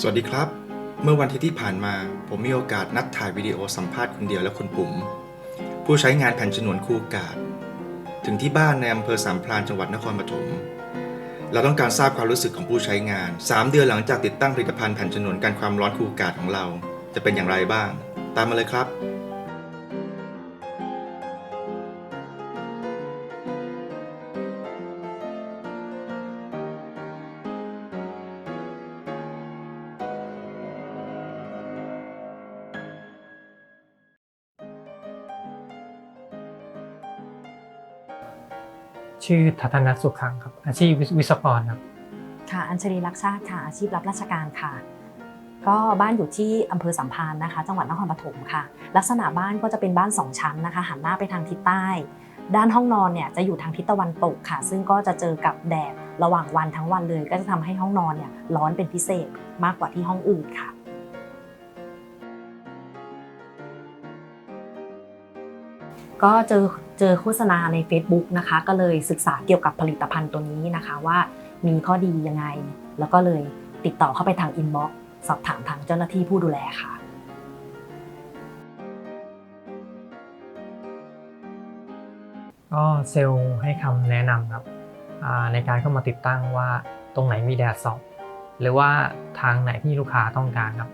สวัสดีครับ เมื่อวันที่ที่ผ่านมา ผมมีโอกาสนัดถ่ายวิดีโอสัมภาษณ์คุณเดียวและคุณปุ๋ม ผู้ใช้งานแผ่นฉนวนคู่กาดถึงที่บ้านในอำเภอสามพรานจังหวัดนครปฐมเราต้องการทราบความรู้สึกของผู้ใช้งาน 3 เดือนหลังจากติดตั้งผลิตภัณฑ์แผ่นฉนวนกันความร้อนคู่กาดของเรา จะเป็นอย่างไรบ้าง ตามมาเลยครับ ชื่อทัศนสุขังครับ อาชีพวิศวกรครับ ค่ะ อัญชลีรักชาติค่ะ อาชีพรับราชการค่ะ ก็บ้านอยู่ที่อำเภอสัมพันธ์นะคะ จังหวัดนครปฐมค่ะ ลักษณะบ้านก็จะเป็นบ้านสองชั้นนะคะ หันหน้าไปทางทิศใต้ ด้านห้องนอนเนี่ยจะอยู่ทางทิศตะวันตกค่ะ ซึ่งก็จะเจอกับแดดระหว่างวันทั้งวันเลย ก็จะทำให้ห้องนอนเนี่ยร้อนเป็นพิเศษมากกว่าที่ห้องอื่นค่ะ ก็เจอเจอโฆษณาใน Facebook นะคะ ก็เลยศึกษาเกี่ยวกับผลิตภัณฑ์ตัวนี้นะคะว่ามีข้อดียังไง แล้วก็เลยติดต่อเข้าไปทางอินบ็อกซ์สอบถามทางเจ้าหน้าที่ผู้ดูแลค่ะก็เซลล์ให้คำแนะนำครับอ่าในการเข้ามาติดตั้งว่าตรงไหนมีแดดส่องหรือว่าทางไหนที่ลูกค้าต้องการครับ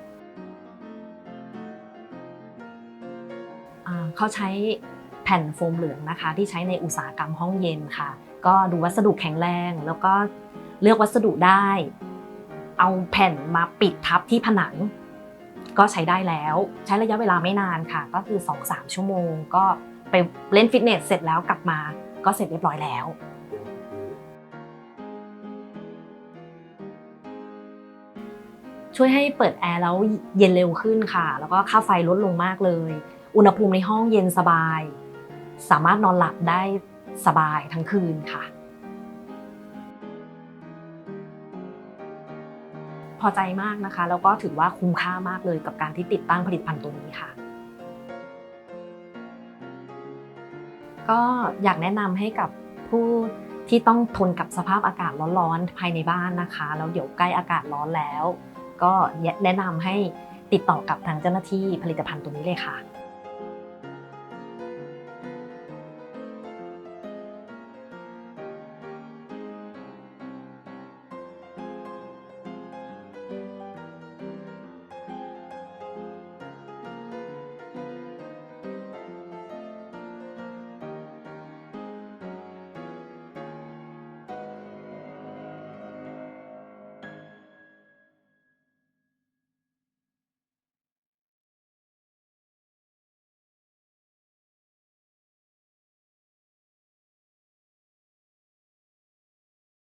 อ่าเขาใช้ แผ่นโฟมเหลืองนะคะ ที่ใช้ในอุตสาหกรรมห้องเย็นค่ะ ก็ดูวัสดุแข็งแรง แล้วก็เลือกวัสดุได้ เอาแผ่นมาปิดทับที่ผนัง ก็ใช้ได้แล้ว ใช้ระยะเวลาไม่นานค่ะ ก็คือ 2-3 ชั่วโมง ก็ไปเล่นฟิตเนสเสร็จแล้วกลับมาก็เสร็จเรียบร้อยแล้วช่วยให้เปิดแอร์แล้วเย็นเร็วขึ้นค่ะ แล้วก็ค่าไฟลดลงมากเลย อุณหภูมิในห้องเย็นสบาย สามารถนอนหลับได้สบายทั้งคืนค่ะ พอใจมากนะคะ แล้วก็ถือว่าคุ้มค่ามากเลยกับการที่ติดตั้งผลิตภัณฑ์ตัวนี้ค่ะ ก็อยากแนะนำให้กับผู้ที่ต้องทนกับสภาพอากาศร้อนๆภายในบ้านนะคะ แล้วเดี๋ยวใกล้อากาศร้อนแล้ว ก็แนะนำให้ติดต่อกับทางเจ้าหน้าที่ผลิตภัณฑ์ตัวนี้เลยค่ะ